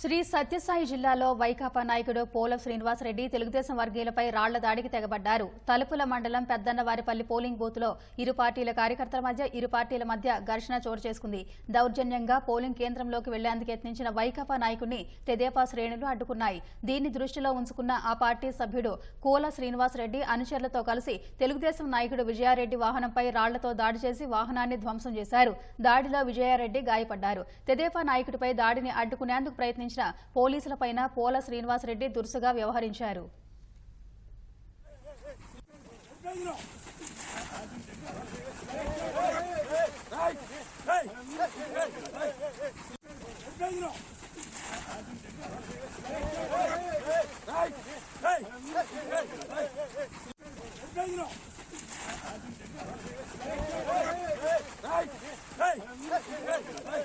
శ్రీ సత్యసాయి జిల్లాలో వైకాపా నాయకుడు పోల శ్రీనివాసరెడ్డి తెలుగుదేశం వర్గీయులపై రాళ్ళ దాడికి తెగబడ్డారు. తలుపుల మండలం పెద్దన్నవారిపల్లి పోలింగ్ బూత్లో ఇరు పార్టీల కార్యకర్తల మధ్య ఇరు పార్టీల మధ్య ఘర్షణ చోటు చేసుకుంది. దౌర్జన్యంగా పోలింగ్ కేంద్రంలోకి వెళ్ళేందుకు యత్నించిన వైకాపా నాయకుడిని తెదేపా శ్రేణులు అడ్డుకున్నాయి. దీన్ని దృష్టిలో ఉంచుకున్న ఆ పార్టీ సభ్యుడు కోల శ్రీనివాసరెడ్డి అనుచరులతో కలిసి తెలుగుదేశం నాయకుడు విజయారెడ్డి వాహనంపై రాళ్ళతో దాడి చేసి వాహనాన్ని ధ్వంసం చేశారు. దాడిలో విజయారెడ్డి గాయపడ్డారు. తెదేపా నాయకుడిపై దాడిని అడ్డుకునేందుకు ప్రశ్నించిన పోలీసులపైన పోల శ్రీనివాసరెడ్డి దురుసుగా వ్యవహరించారు Hey!